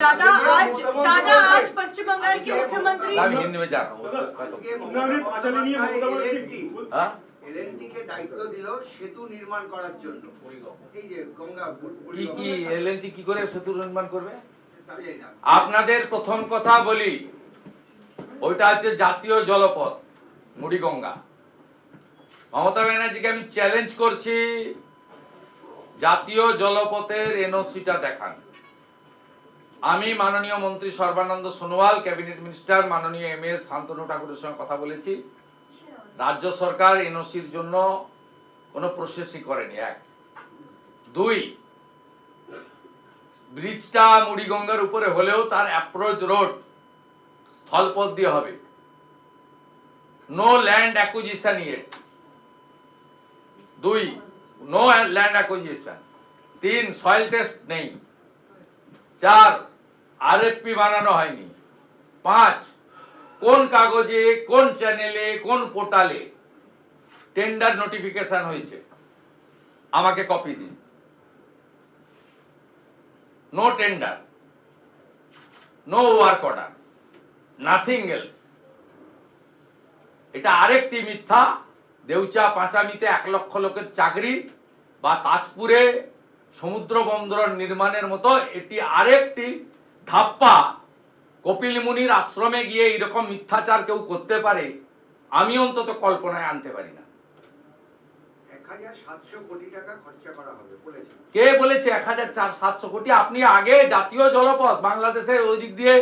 दादा आज दादा आज पश्चिम बंगाल के मुख्यमंत्री আমি হিন্দি में जा रहा हूँ উন্নয়নের পাঁচালী নিয়ে মমতা ব্যানার্জি हाँ? এলএনটিকে দায়িত্ব দিল সেতু নির্মাণ করার জন্য এই যে গঙ্গা বুড়- কি কি বুড়িগঙ্গা- এলএনটি কি করে সেতু নির্মাণ করবে আমি জানি না। আপনাদের প্রথম কথা বলি ওইটা হচ্ছে জাতীয় জলপথ মুড়িগঙ্গা মমতা ব্যানার্জিকে আমি চ্যালেঞ্জ করছি জাতীয় জলপথের এনওসিটা দেখান আমি মাননীয় মন্ত্রী সর্বানন্দ সোনোয়াল, ক্যাবিনেট মিনিস্টার মাননীয় এম এস শান্তনু ঠাকুরের সঙ্গে কথা বলেছি। রাজ্য সরকার এনওসির জন্য কোনো প্রসেসই করেনি, এক। দুই, ব্রিজটা মুড়িগঙ্গার উপরে হলেও তার অ্যাপ্রোচ রোড স্থলপথ দিয়ে হবে। নো ল্যান্ড অ্যাকুইজিশন ইয়েট দুই নো ল্যান্ড অ্যাকুইজিশন তিন সয়েল টেস্ট নেই। চার আরএফপি বানানো হয়নি। পাঁচ, কোন কাগজে, কোন চ্যানেলে, কোন পোর্টালে টেন্ডার নোটিফিকেশন হয়েছে? আমাকে কপি দিন। No tender no work order nothing else এটা আরেকটি মিথ্যা। দেউচা পাঁচামিতে এক লক্ষ লোকের চাকরি বা তাজপুরে সমুদ্র বন্দর নির্মাণের মতো এটি আরেকটি ধাপ্পা কপিল মুনির আশ্রমে গিয়ে এরকম মিথ্যাচার কেউ করতে পারে আমি অন্তত কল্পনায় আনতে পারি না। কে বলেছে এক হাজার চার সাতশো কোটি? আপনি আগে জাতীয় জলপথ বাংলাদেশের ওই দিক দিয়ে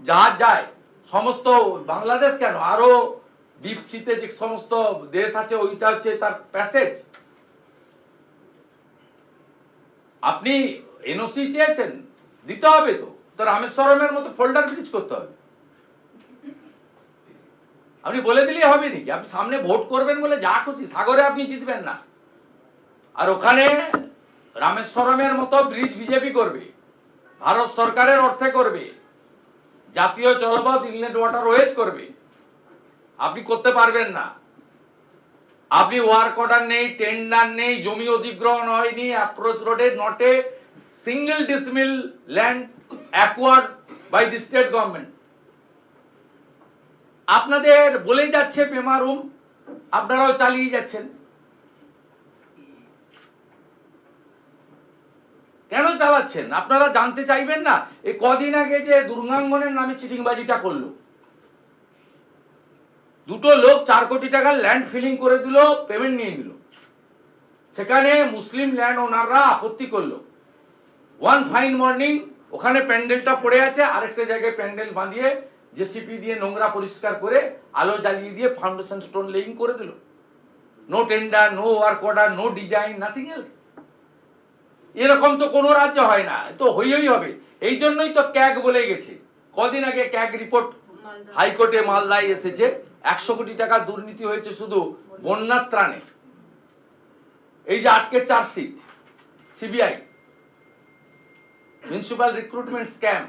জাহাজ যায় সমস্ত বাংলাদেশ কেন? আরও সিতে যে সমস্ত দেশ আছে ওইটা হচ্ছে তার প্যাসেজ। আপনি এনওসি চেয়েছেন দিতে হবে তো। তো রামেশ্বরমের মতো ফোল্ডার ব্রিজ করতে হবে। আপনি বলে দিলেই হবে নাকি? আপনি সামনে ভোট করবেন বলে যা খুশি, সাগরে আপনি জিতবেন না। আর ওখানে রামেশ্বরমের মতো ব্রিজ বিজেপি করবে, ভারত সরকারের অর্থে করবে, জাতীয় জলপথ ইনল্যান্ড ওয়াটার ওয়েজ করবে। আপনি করতে পারবেন না। আপনি ওয়ার্ক অর্ডার নেই টেন্ডার নেই, জমি অধিগ্রহণ হয়নি অ্যাপ্রোচ রোডে not a single decimal land acquired by the state government আপনাদের বলেই যাচ্ছে পেমারুম আপনারাও চালিয়ে যাচ্ছেন। কেন চালাচ্ছেন? আপনারা জানতে চাইবেন না, এই কদিন আগে যে দুর্গাঙ্গনের নামে চিটিংবাজিটা করল। দুটো লোক চার কোটি টাকার ল্যান্ড ফিলিং করে দিল পেমেন্ট নিয়ে নিল। সেখানে মুসলিম ল্যান্ড ওনাররা আপত্তি করল। ওয়ান ফাইন মর্নিং ওখানে প্যান্ডেলটা পড়ে আছে আরেকটা জায়গায় প্যান্ডেল বাঁধিয়ে জেসিপি দিয়ে নোংরা পরিষ্কার করে আলো জ্বালিয়ে দিয়ে ফাউন্ডেশন স্টোন লেইং করে দিল। No tender no work order no design nothing else এরকম তো কোনো রাজ্যে হয় না তো হইই হবে। এই জন্যই তো ক্যাগ বলে গেছে। কদিন আগে ক্যাগ রিপোর্ট হাইকোর্টে মালদায় এসেছে। একশো কোটি টাকা দুর্নীতি হয়েছে শুধু বন্যার ত্রাণে এই যে আজকে chargesheet CBI municipal recruitment scam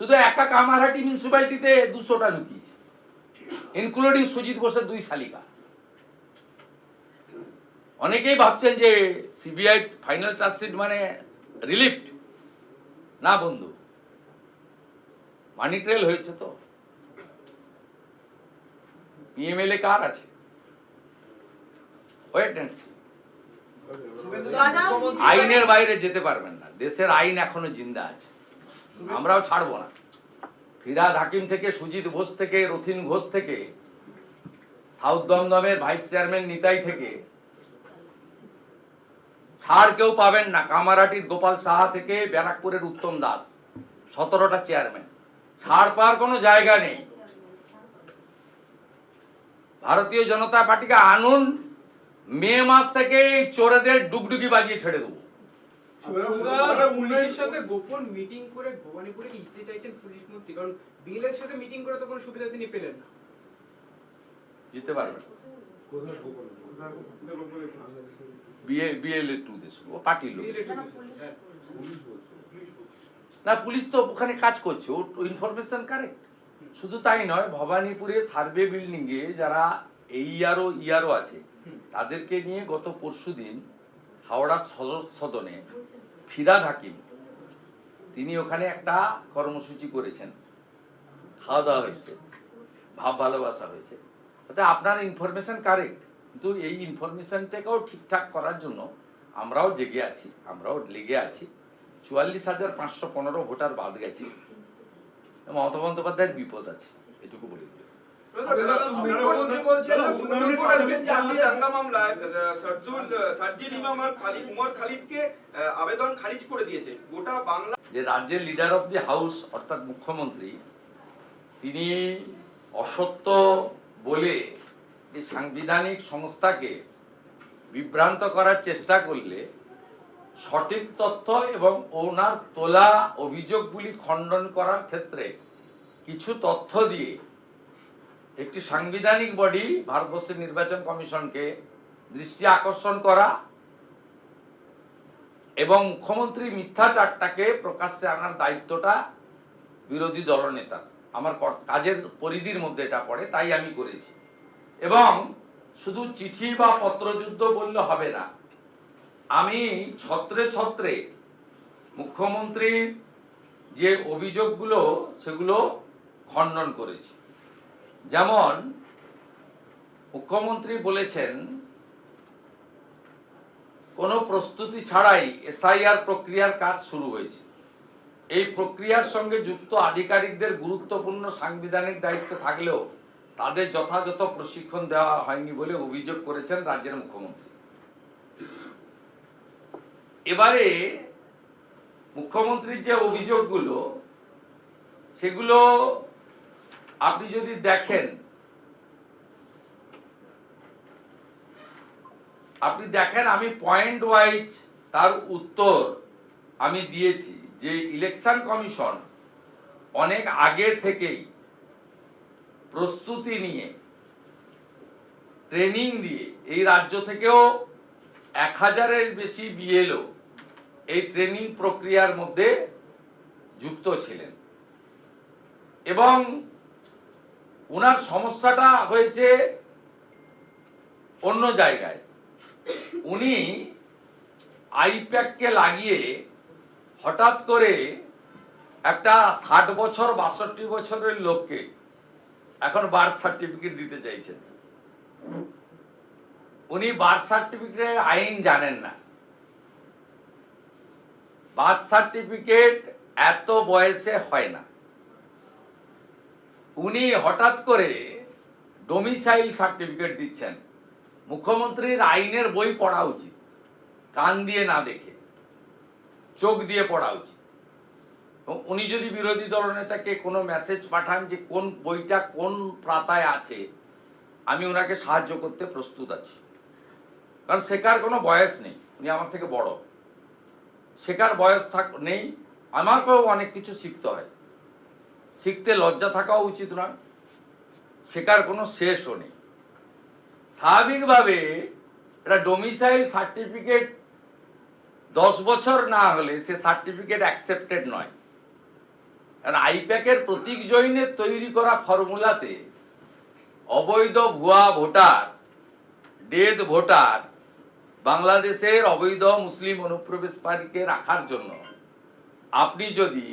শুধু একটা কামারহাটি মিউনিসিপ্যালিটিতে দুশোটা ঢুকিয়েছে ইনক্লুডিং সুজিত ঘোষের দুই শালিকা। অনেকেই ভাবছেন যে সিবিআই ফাইনাল চার্জশিট মানে রিলিফট না বন্ধু মানি ট্রেল হয়েছে তো। পিএমএলএ কার আছে? ওয়েট অ্যান্ড সি আইনের বাইরে যেতে পারবেন না। দেশের আইন এখনও জিন্দা আছে। আমরাও ছাড়বো না। ফিরাদ হাকিম থেকে, সুজিত ঘোষ থেকে, রথিন ঘোষ থেকে, সাউথ দমদমের ভাইস চেয়ারম্যান নিতাই থেকে, ছাড় কেউ পাবেন না। কামারাটির গোপাল সাহা থেকে ব্যারাকপুরের উত্তম দাস, সতেরোটা চেয়ারম্যান। ছাড় পাওয়ার কোনো জায়গা নেই। ভারতীয় জনতা পার্টিকে আনুন। মে মাস থেকে চোরেদের ডুগডুগি বাজিয়ে ছেড়ে দেবো। পুলিশের সাথে গোপন মিটিং করে ভবানীপুরে কি দিতে চাইছেন পুলিশ মন্ত্রী কারণ বিএলের সাথে মিটিং করে তো কোনো সুবিধা তিনি পেলেন না। যেতে পারবেন বিএ বিএলএ টু দেশ ও পার্টির লোক। না পুলিশ তো ওখানে কাজ করছে ও ইনফরমেশন কারেক্ট শুধু তাই নয় ভবানীপুরে সার্ভে বিল্ডিং এ যারা এই ইয়ারও ইয়ারও আছে তাদেরকে নিয়ে গত পরশুদিন হাওড়া সদর সদনে ফিরাদ হাকিম, তিনি ওখানে একটা কর্মসূচি করেছেন। খাওয়া দাওয়া হয়েছে, ভাব ভালোবাসা হয়েছে। তাতে আপনার ইনফরমেশন কারেক্ট কিন্তু এই ইনফরমেশনটাকেও ঠিকঠাক করার জন্য আমরাও জেগে আছি, আমরাও লেগে আছি। চুয়াল্লিশ হাজার পাঁচশো পনেরো ভোটার বাদ গেছে। মমতা বন্দ্যোপাধ্যায়ের বিপদ আছে, এটুকু বলে। আবেদন খারিজ করে দিয়েছে। গোটা বাংলা যে রাজ্যের লিডার অফ দি হাউস অর্থাৎ মুখ্যমন্ত্রী তিনি অসত্য বলে এই সাংবিধানিক সংস্থাকে বিভ্রান্ত করার চেষ্টা করলে সঠিক তথ্য এবং ওনার তোলা অভিযোগগুলি খণ্ডন করার ক্ষেত্রে কিছু তথ্য দিয়ে একটি সাংবিধানিক বডি ভারতবর্ষের নির্বাচন কমিশনকে দৃষ্টি আকর্ষণ করা এবং মুখ্যমন্ত্রী মিথ্যাচারটাকে প্রকাশ্যে আনার দায়িত্বটা বিরোধী দলনেতা আমার কাজের পরিধির মধ্যে এটা পড়ে, তাই আমি করেছি। এবং শুধু চিঠি বা পত্রযুদ্ধ বললে হবে না, আমি ছত্রে ছত্রে মুখ্যমন্ত্রীর যে অভিযোগগুলো, সেগুলো খণ্ডন করেছি। যেমন মুখ্যমন্ত্রী বলেছেন, কোনো প্রস্তুতি ছাড়াই এসআইআর প্রক্রিয়ার কাজ শুরু হয়েছে। এই প্রক্রিয়ার সঙ্গে যুক্ত আধিকারিকদের গুরুত্বপূর্ণ সাংবিধানিক দায়িত্ব থাকলেও তাদের যথাযথ প্রশিক্ষণ দেওয়া হয়নি বলে অভিযোগ করেছেন রাজ্যের মুখ্যমন্ত্রী। এবারে মুখ্যমন্ত্রীর যে অভিযোগগুলো, সেগুলো আপনি যদি দেখেন, আপনি দেখেন আমি পয়েন্ট ওয়াইজ তার উত্তর আমি দিয়েছি যে ইলেকশন কমিশন অনেক আগে থেকেই প্রস্তুতি নিয়ে ট্রেনিং দিয়ে এই রাজ্য থেকেও এক হাজারের বেশি বিএলও এই ট্রেনিং প্রক্রিয়ার মধ্যে যুক্ত ছিলেন। এবং ওনার সমস্যাটা হয়েছে অন্য জায়গায়। উনি আইপ্যাককে লাগিয়ে হঠাৎ করে একটা ষাট বছর, বাষট্টি বছরের লোককে এখন বার্থ সার্টিফিকেট দিতে চাইছেন। উনি বার্থ সার্টিফিকেটের আইন জানেন না। বার্থ সার্টিফিকেট এত বয়সে হয় না। উনি হঠাৎ করে ডোমিসাইল সার্টিফিকেট দিচ্ছেন। মুখ্যমন্ত্রীর আইনের বই পড়া উচিত। কান দিয়ে না দেখে। চোখ দিয়ে পড়া উচিত। উনি যদি বিরোধী দলনেতাকে কোনো মেসেজ পাঠান যে কোন বইটা কোন প্রাতায় আছে, আমি ওনাকে সাহায্য করতে প্রস্তুত আছি। কারণ শেখার কোনো বয়স নেই। উনি আমার থেকে বড়। শেখার বয়স থাক নেই। আমাকেও অনেক কিছু শিখতে হয়। শিখতে লজ্জা থাকাও উচিত নয়। শেখার কোনো শেষও নেই। স্বাভাবিকভাবে এটা ডোমিসাইল সার্টিফিকেট দশ বছর না হলে সে সার্টিফিকেট অ্যাকসেপ্টেড নয়। কারণ আইপ্যাকের প্রতীক জৈনের তৈরি করা ফর্মুলাতে অবৈধ ভুয়া ভোটার, ডেথ ভোটার বাংলাদেশের অবৈধ মুসলিম অনুপ্রবেশকারীকে রাখার জন্য আপনি যদি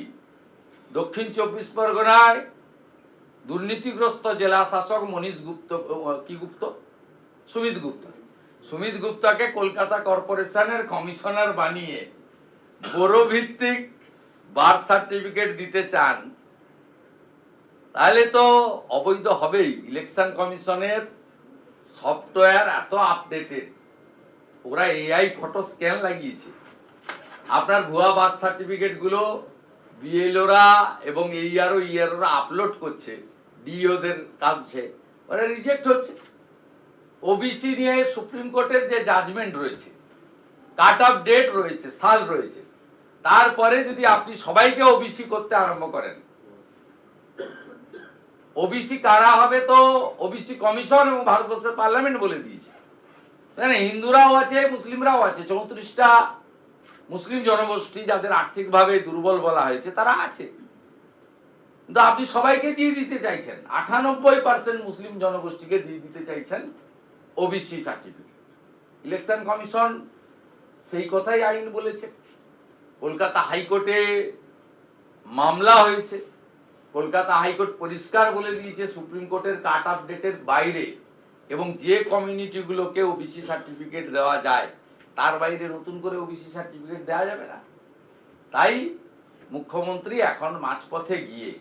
দক্ষিণ চব্বিশ পরগনায় দুর্নীতিগ্রস্ত জেলা শাসক মনীষ গুপ্ত কি গুপ্ত? সুমিত গুপ্ত। সুমিত গুপ্তাকে কলকাতা কর্পোরেশনের কমিশনার বানিয়ে বড় ভিত্তিক বার্থ সার্টিফিকেট দিতে চান। তাহলে তো অবৈধ হবেই। ইলেকশন কমিশনের সফটওয়্যার এত আপডেটেড। ওরা এআই ফটো স্ক্যান লাগিয়েছে। আপনার ভুয়া বার্থ সার্টিফিকেটগুলো বিএলওরা এবং এইআরও ইআরওরা আপলোড করছে ডিওদের কাছে ওরা রিজেক্ট হচ্ছে। ওবিসি নিয়ে সুপ্রিম কোর্টের যে জাজমেন্ট রয়েছে কাট অফ ডেট রয়েছে, সাল রয়েছে, তারপরে যদি আপনি সবাইকে ওবিসি করতে আরম্ভ করেন ওবিসি কারা হবে তো ওবিসি কমিশন এবং ভারতবর্ষের পার্লামেন্ট বলে দিয়েছে। হিন্দুরাও আছে, মুসলিমরাও আছে, চৌত্রিশটা মুসলিম জনগোষ্ঠী যাদের আর্থিকভাবে দুর্বল বলা হয়েছে, তারা আছে। কিন্তু আপনি সবাইকে দিয়ে দিতে চাইছেন। আটানব্বই পার্সেন্ট মুসলিম জনগোষ্ঠীকে দিয়ে দিতে চাইছেন ওবিসি সার্টিফিকেট ইলেকশন কমিশন সেই কথাই আইন বলেছে। কলকাতা হাইকোর্টে মামলা হয়েছে। কলকাতা হাইকোর্ট পরিষ্কার বলে দিয়েছে সুপ্রিম কোর্টের কাট আপডেটের বাইরে। এবং যে কমিউনিটিগুলোকে ওবিসি সার্টিফিকেট দেওয়া যায় তার বাইরে নতুন করে ওবিসি সার্টিফিকেট দেওয়া যাবে না। তাই মুখ্যমন্ত্রী এখন মাঝপথে গিয়ে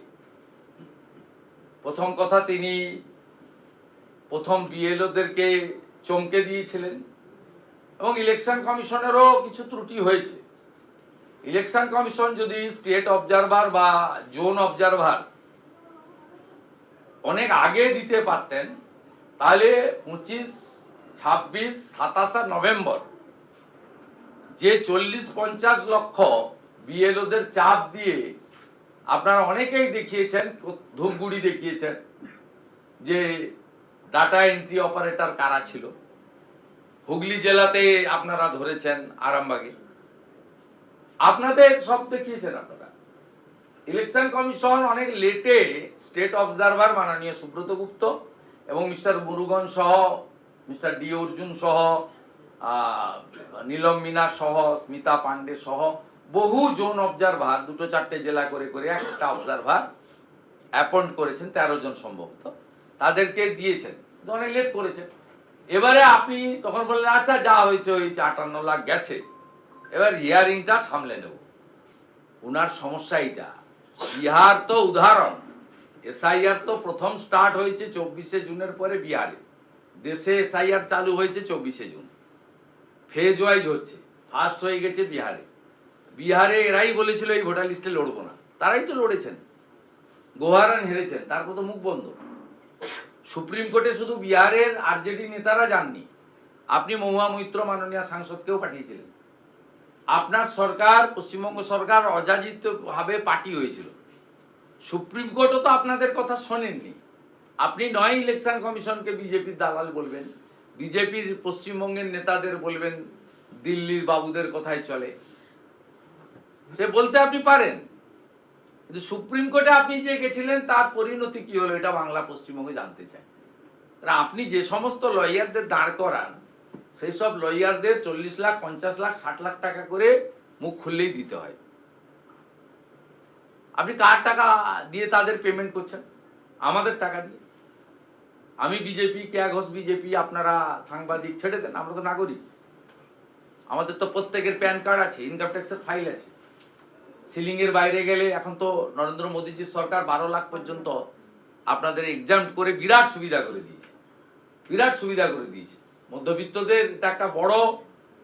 প্রথম কথা তিনি প্রথম বিএলওদেরকে চমকে দিয়েছিলেন এবং ইলেকশন কমিশনেরও কিছু ত্রুটি হয়েছে। ইলেকশন কমিশন যদি স্টেট অবজারভার বা জোন অবজারভার অনেক আগে দিতে পারতেন, তাহলে পঁচিশ, ছাব্বিশ, সাতাশে নভেম্বর যে চল্লিশ পঞ্চাশ লক্ষ বিএলওদের চাপ দিয়ে আপনারা অনেকেই দেখিয়েছেন, ধূপগুড়ি দেখিয়েছেন, যে ডাটা এন্ট্রি অপারেটর কারা ছিল? হুগলি জেলাতে আপনারা ধরেছেন আরামবাগে। আপনাদের সব দেখিয়েছেন আপনারা। ইলেকশন কমিশন অনেক লেটে স্টেট অবজারভার মাননীয় সুব্রত গুপ্ত এবং মিস্টার মুরুগন সহ, মিস্টার ডি অর্জুন সহ নীলম মিনা সহ, স্মিতা পান্ডে সহ বহু জোন অবজারভার দুটো চারটে জেলা করে করে একটা অবজারভার অ্যাপয়েন্ট করেছেন, তেরো জন সম্ভবত। তাদেরকে দিয়েছেন অনেক লেট করেছেন। এবারে আপনি তখন বললেন আচ্ছা যা হয়েছে হয়েছে আটান্ন লাখ গেছে। এবার হিয়ারিংটা সামলে নেব। উনার সমস্যা এইটা। বিহার তো উদাহরণ। এসআইআর তো প্রথম স্টার্ট হয়েছে চব্বিশে জুনের পরে বিহারে। দেশে এসআইআর চালু হয়েছে চব্বিশে জুন। ফেজ ওয়াইজ হচ্ছে। ফার্স্ট হয়ে গেছে বিহারে। বিহারে এরাই বলেছিল এই ভোটার লিস্টে লড়বো না। তারাই তো লড়েছেন। গোহারান হেরেছেন। তারপর তো মুখ বন্ধ। সুপ্রিম কোর্টে শুধু বিহারের আরজেডি নেতারা যাননি। আপনি মহুয়া মৈত্র মাননীয় সাংসদকেও পাঠিয়েছিলেন। আপনার সরকার, পশ্চিমবঙ্গ সরকার অযাচিত ভাবে পার্টি হয়েছিল। সুপ্রিম কোর্টও তো আপনাদের কথা শোনেননি। আপনি নয় ইলেকশন কমিশনকে বিজেপির দালাল বলবেন। বিজেপির পশ্চিমবঙ্গের নেতাদের বলবেন, দিল্লির বাবুদের কথাই চলে। সে বলতে আপনি পারেন, কিন্তু সুপ্রিম কোর্টে আপনি যে গেছিলেন, তার পরিণতি কি হলো এটা বাংলা পশ্চিমবঙ্গে জানতে চায় আপনি যে সমস্ত লয়ারদের দাঁড় করান, সেই সব লয়ারদের চল্লিশ লাখ, পঞ্চাশ লাখ, ষাট লাখ টাকা করে মুখ খুললেই দিতে হয়। আপনি কার টাকা দিয়ে তাদের পেমেন্ট করছেন? আমাদের টাকা দিয়ে। আমি বিজেপি কে ঘোষ বিজেপি আপনারা সাংবাদিক ছেড়ে দেন, আমরা তো নাগরিক। আমাদের তো প্রত্যেকের প্যান কার্ড আছে ইনকাম ট্যাক্সের ফাইল আছে। সিলিং এর বাইরে গেলে এখন তো নরেন্দ্র মোদীজির সরকার বারো লাখ পর্যন্ত আপনাদের এক্সাম করে বিরাট সুবিধা করে দিয়েছে। বিরাট সুবিধা করে দিয়েছে। মধ্যবিত্তদের এটা একটা বড়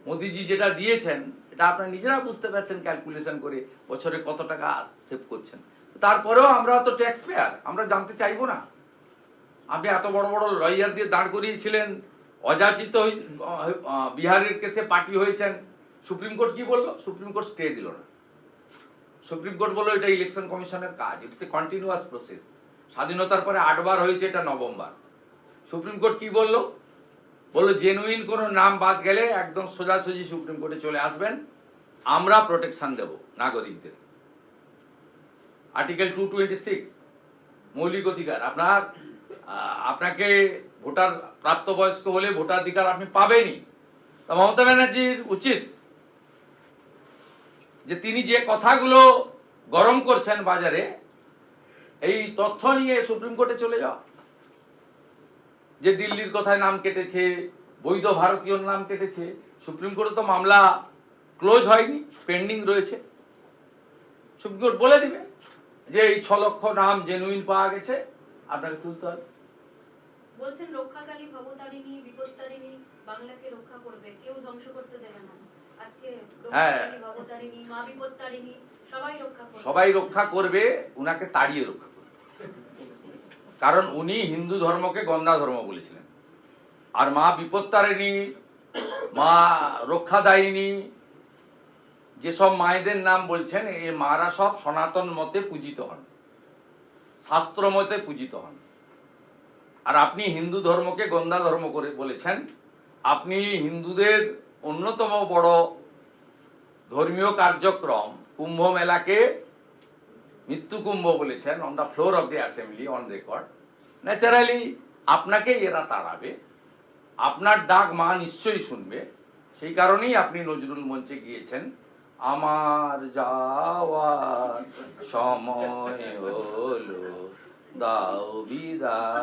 মোদিজি যেটা দিয়েছেন, এটা আপনারা নিজেরা বুঝতে পারছেন ক্যালকুলেশন করে বছরে কত টাকা সেভ করছেন। তারপরেও আমরা তো ট্যাক্স পেয়ার আমরা জানতে চাইব না। আপনি এত বড় বড় লয়ার দিয়ে দাঁড় করিয়েছিলেন। অযাচিত বিহারের কেসে পার্টি হয়েছেন। সুপ্রিম কোর্ট কি বলল? সুপ্রিম কোর্ট স্টে দিল না। সুপ্রিম কোর্ট বলল, এটা ইলেকশন কমিশনের কাজ। ইটস এ কন্টিনিউয়াস প্রসেস স্বাধীনতার পরে আটবার হয়েছে এটা নভেম্বর। সুপ্রিম কোর্ট কি বলল? বলল জেনুইন কোনো নাম বাদ গেলে একদম সোজাসুজি সুপ্রিম কোর্টে চলে আসবেন। আমরা প্রোটেকশন দেব নাগরিকদের। আর্টিকেল টু টোয়েন্টি সিক্স মৌলিক অধিকার। আপনার আপনাকে ভোটার প্রাপ্তবয়স্ক হলে ভোটাধিকার আপনি পাবেনই। তা মমতা ব্যানার্জির উচিত যে তিনি যে কথাগুলো গরম করছেন বাজারে, এই তথ্য নিয়ে সুপ্রিম কোর্টে চলে যাওয়া। যে দিল্লির কথায় নাম কেটেছে, বৈধ ভারতীয় নাম কেটেছে, সুপ্রিম কোর্টে তো মামলা ক্লোজ হয়নি, পেন্ডিং রয়েছে। সুপ্রিম কোর্ট বলে দিবে যে এই ছ লক্ষ নাম জেনুইন পাওয়া গেছে, আপনাকে তুলতে হবে। বলছেন রক্ষাকালী ভবতারিণী বিপত্তারিণী বাংলাকে রক্ষা করবে। কেউ ধ্বংস করতে দেবে না। আজকে হ্যাঁ। সবাই রক্ষা করবে। সবাই রক্ষা করবে উনাকে তাড়িয়ে রক্ষা করবে। কারণ উনি হিন্দু ধর্মকে গন্ধা ধর্ম বলেছিলেন। আর মা বিপত্তারিণী মা রক্ষাদায়িনী যেসব মায়েদের নাম বলছেন এ মারা সব সনাতন মতে পূজিত হন। শাস্ত্র মতে পূজিত হন। আর আপনি হিন্দু ধর্মকে গন্দা ধর্ম করে বলেছেন, আপনি হিন্দুদের অন্যতম বড় ধর্মীয় কার্যক্রম কুম্ভ মেলাকে মৃত্যু কুম্ভ বলেছেন on the floor of the assembly on record naturally আপনাকে এরা তাড়াবে, আপনার ডাক মা নিশ্চয়ই শুনবে, সেই কারণেই আপনি নজরুল মঞ্চে গিয়েছেন। আমার যাওয়ার সময় হলো। দাও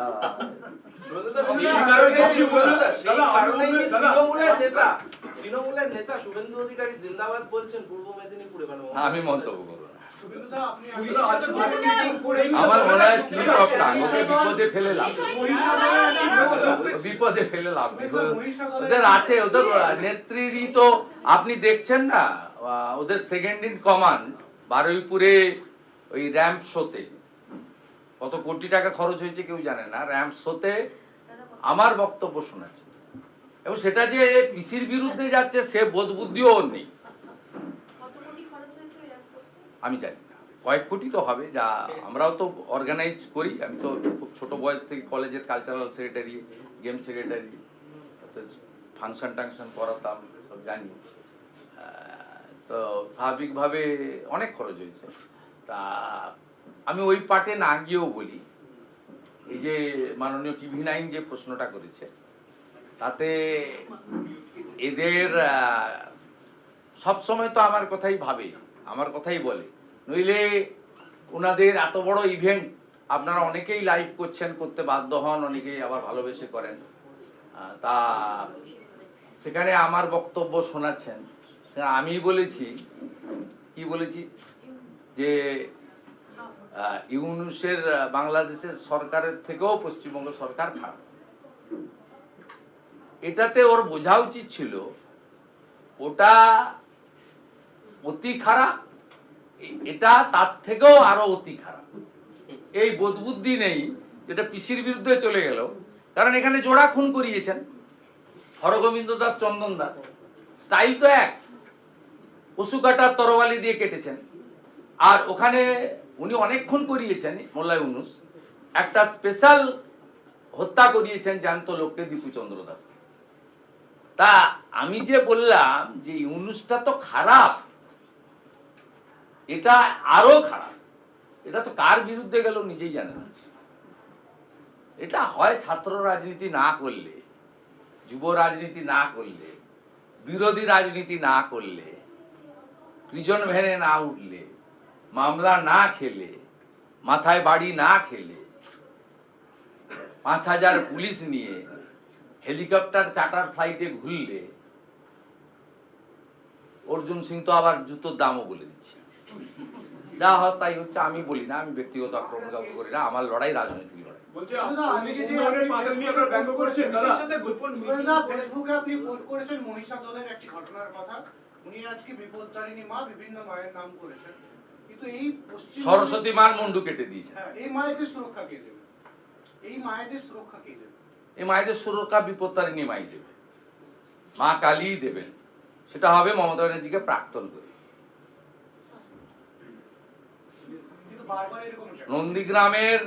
আমি মানে মন্তব্য করব আমার মনে হয় স্লিপ অফ টাং বিপদে ফেলে লাভ বিপদে ফেলে লাভ ওদের আছে, ওদের নেত্রীরই তো আপনি দেখছেন না ওদের সেকেন্ড ইন কমান্ড বারুইপুরে ওই র্যাম্প শোতে কত কোটি টাকা খরচ হয়েছে কেউ জানে না। র্যাম্প শোতে আমার বক্তব্য শোনাচ্ছে এবং সেটা যে পিসির বিরুদ্ধে যাচ্ছে, সে বোধ বুদ্ধিও ওর নেই? আমি জানি না। কয়েক কোটি তো হবে, যা আমরাও তো অর্গানাইজ করি। আমি তো খুব ছোটো বয়স থেকে কলেজের cultural secretary game secretary function টাংশন করাতাম, সব জানি। তো স্বাভাবিকভাবে অনেক খরচ হয়েছে। তা আমি ওই পার্টে না গিয়েও বলি, এই যে মাননীয় টিভি নাইন যে প্রশ্নটা করেছে, তাতে এদের সব সময় তো আমার কথাই ভাবে, আমার কথাই বলে। নইলে ওনাদের এত বড় ইভেন্ট আপনারা অনেকেই লাইভ করছেন, করতে বাধ্য হন, অনেকেই আবার ভালোবেসে করেন। তা সেখানে আমার বক্তব্য শোনাচ্ছেন। আমি বলেছি, কি বলেছি? যে ইউনুসের বাংলাদেশের সরকারের থেকেও পশ্চিমবঙ্গ সরকার খারাপ এটাতে ওর বোঝা উচিত ছিল, ওটা অতি খারাপ এটা তার থেকেও আরও অতি খারাপ। এই বোধবুদ্ধি নেই, যেটা পিসির বিরুদ্ধে চলে গেল। কারণ এখানে জোড়া খুন করিয়েছেন, হরগোবিন্দ দাস, চন্দন দাস। স্টাইল তো এক পশু কাটার তরবালি দিয়ে কেটেছেন। আর ওখানে উনি অনেকক্ষণ করিয়েছেন, মোল্লা ইউনুস। একটা স্পেশাল হত্যা করিয়েছেন জ্যান্ত লোককে দীপুচন্দ্র দাস তা আমি যে বললাম যে ইউনুসটা তো খারাপ, এটা আরও খারাপ। এটা তো কার বিরুদ্ধে গেল নিজেই জানে না। এটা হয় ছাত্র রাজনীতি না করলে, যুব রাজনীতি না করলে, বিরোধী রাজনীতি না করলে প্রিজন ভ্যানে না উঠলে মামলা না খেলে মাথায় বাড়ি না খেলে পাঁচ হাজার পুলিশ নিয়ে হেলিকপ্টার চার্টার ফ্লাইটে ঘুরলে অর্জুন সিং তো আবার জুতোর দামও বলে দিচ্ছে। যা হয় তাই হচ্ছে আমি বলি না আমি ব্যক্তিগত আক্রমণ কাউকে করি না আমার লড়াই রাজনৈতিক লড়াই। আপনি করেছেন মহিষা দলের একটি ঘটনার কথা। উনি আজকে বিপদতারিণী মা বিভিন্ন মায়ের নাম করেছেন। কিন্তু এই পশ্চিম সরস্বতী মার মুন্ডু কেটে দিয়েছে। হ্যাঁ, এই মায়েদের সুরক্ষা কে দেবে? এই মায়েদের সুরক্ষা কে দেবে? এই মায়েদের সুরক্ষা বিপত্তারিণী মাই দেবে। মা কালী দেবেন। সেটা হবে মমতা ব্যানার্জিকে প্রাক্তন করে। নন্দীগ্রামের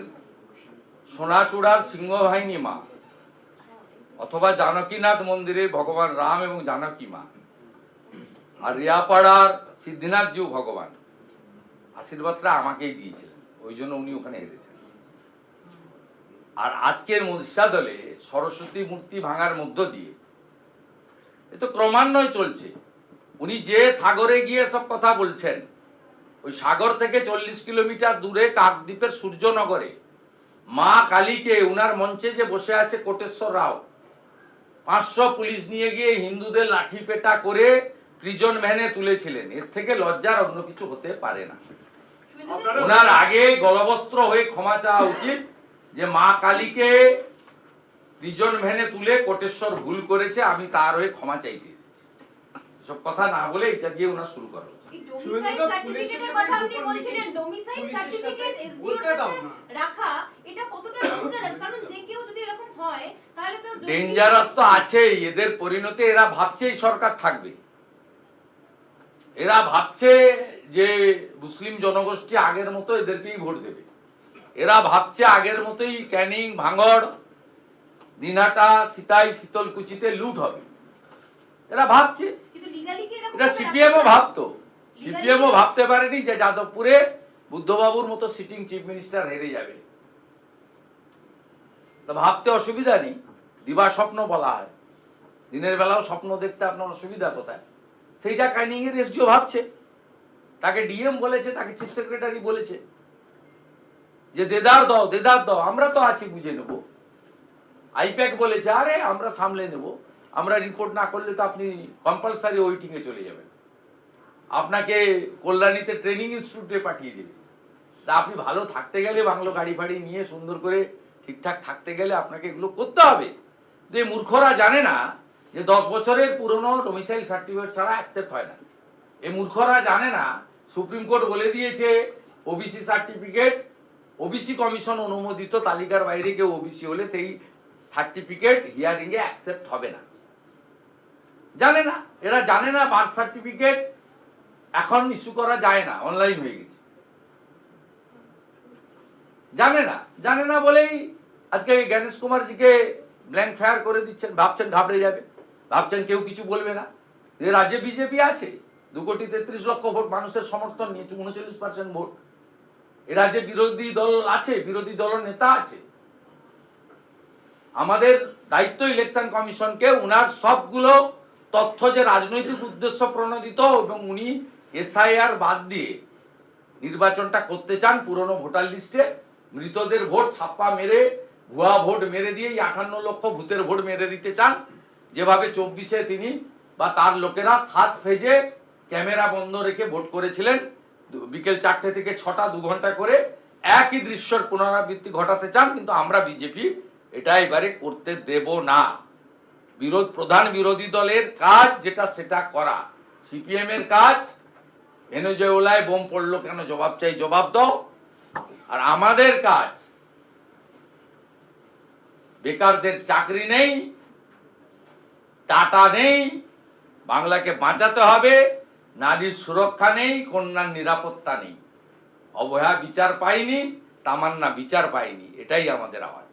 সোনাচূড়ার সিংহবাহিনী মা অথবা জানকীনাথ মন্দিরে ভগবান রাম এবং জানকী মা আর রিয়াপাড়ার সিদ্ধিনাথ জিউ ভগবান। আশীর্বাদটা আমাকেই দিয়েছিলেন। ওই জন্য উনি ওখানে হেরেছেন আর আজকের মহিষা দলে সরস্বতী মূর্তি ভাঙার মধ্য দিয়ে এ তো ক্রমান্বয়ে চলছে। উনি যে সাগরে গিয়ে সব কথা বলছেন, ওই সাগর থেকে চল্লিশ কিলোমিটার দূরে কাকদ্বীপের সূর্যনগরে মা কালীকে উনার মঞ্চে যে বসে আছে কোটেশ্বর রাও, পাঁচশো পুলিশ নিয়ে গিয়ে হিন্দুদের লাঠি পেটা করে প্রিজন ভ্যানে তুলেছিলেন। এর থেকে লজ্জার অন্য কিছু হতে পারে না। ওনার আগে গলবস্ত্র হয়ে ক্ষমা চাওয়া উচিত যে মা কালীকে প্রিজন ভ্যানে তুলে কোটেশ্বর ভুল করেছে আমি তার হয়ে ক্ষমা চাইতে এসেছি। সব কথা না বলে এটা দিয়ে ওনার শুরু করা হয় ডেঞ্জারাস তো আছেই এদের পরিণতি ভাবছে সরকার থাকবে। এরা ভাবছে যে মুসলিম জনগোষ্ঠী আগের মতো এদেরকেই ভোট দেবে। এরা ভাবছে আগের মতোই ক্যানিং ভাঙড় দিনহাটা সিতাই শীতলকুচিতে লুট হবে। এরা ভাবছে। এটা সিপিএমও ভাবতো। সিপিএমও ভাবতে পারেনি যে যাদবপুরে বুদ্ধবাবুর মতো সিটিং চিফ মিনিস্টার হেরে যাবে। তা ভাবতে অসুবিধা নেই। দিবা স্বপ্ন বলা হয়। দিনের বেলাও স্বপ্ন দেখতে আপনার অসুবিধা কোথায়? সেইটা ক্যানিং এর এসডিও ভাবছে। তাকে ডিএম বলেছে, তাকে চিফ সেক্রেটারি বলেছে। যে দেদার দাও দেদার দাও, আমরা তো আছি, বুঝে নেব। আইপ্যাক বলেছে, আরে আমরা সামলে নেব। আমরা রিপোর্ট না করলে তো আপনি কম্পালসারি ওয়েটিং এ চলে যাবেন। আপনাকে কল্যাণীতে ট্রেনিং ইনস্টিটিউটে পাঠিয়ে দেবে। তা আপনি ভালো থাকতে গেলে বাংলো গাড়ি ফাড়ি নিয়ে সুন্দর করে ঠিকঠাক থাকতে গেলে আপনাকে এগুলো করতে হবে। যে মূর্খরা জানে না যে দশ বছরের পুরনো ডোমিসাইল সার্টিফিকেট ছাড়া অ্যাকসেপ্ট হয় না। এই মূর্খরা জানে না, সুপ্রিম কোর্ট বলে দিয়েছে ওবিসি সার্টিফিকেট ওবিসি কমিশন অনুমোদিত তালিকার বাইরে কেউ ওবিসি হলে সেই সার্টিফিকেট হিয়ারিং এ অ্যাকসেপ্ট হবে না। জানে না, এরা জানে না বার্থ সার্টিফিকেট এখন ইস্যু করা যায় না অনলাইন হয়ে গেছে। জানে না জানে না বলেই আজকে জ্ঞানেশ কুমারজিকে ব্ল্যাঙ্ক ফায়ার করে দিচ্ছেন, ভাবছেন ঘাবড়ে যাবে, ভাবছেন কেউ কিছু বলবে না। রাজ্যে বিজেপি আছে। দু কোটি তেত্রিশ লক্ষ ভোট মানুষের সমর্থন নিয়ে উনচল্লিশ পার্সেন্ট ভোট। এরা যে বিরোধী দল আছে, বিরোধী দলের নেতা আছে। আমাদের দায়িত্ব ইলেকশন কমিশনকে, উনার সবগুলো তথ্য যে রাজনৈতিক উদ্দেশ্য প্রণোদিত এবং উনি এসআইআর বাদ দিয়ে নির্বাচনটা করতে চান, পুরনো ভোটার লিস্টে মৃতদের ভোট ছাপ্পা মেরে, ভুয়া ভোট মেরে দিয়ে এই আটান্ন লক্ষ ভূতের ভোট মেরে দিতে চান। যেভাবে চব্বিশে তিনি বা তার লোকেরা সাত ফেজে ক্যামেরা বন্ধ রেখে ভোট করেছিলেন। বিকেল চারটে থেকে ছটা, দু ঘণ্টা করে একই দৃশ্যর পুনরাবৃত্তি ঘটাতে চান, কিন্তু আমরা বিজেপি এটা এবারে করতে দেব না। বিরোধ প্রধান বিরোধী দলের কাজ যেটা, সেটা করা। সিপিএম এর কাজ ভেনেজুয়েলায় বোম পড়ল কেন? জবাব চাই, জবাব দাও। আর আমাদের কাজ, বেকারদের চাকরি নেই, টাটা নেই, বাংলাকে বাঁচাতে হবে। নারীর সুরক্ষা নেই, কন্যার নিরাপত্তা নেই। অবহেলা বিচার পাইনি, তামান্না বিচার পাইনি, এটাই আমাদের আওয়াজ।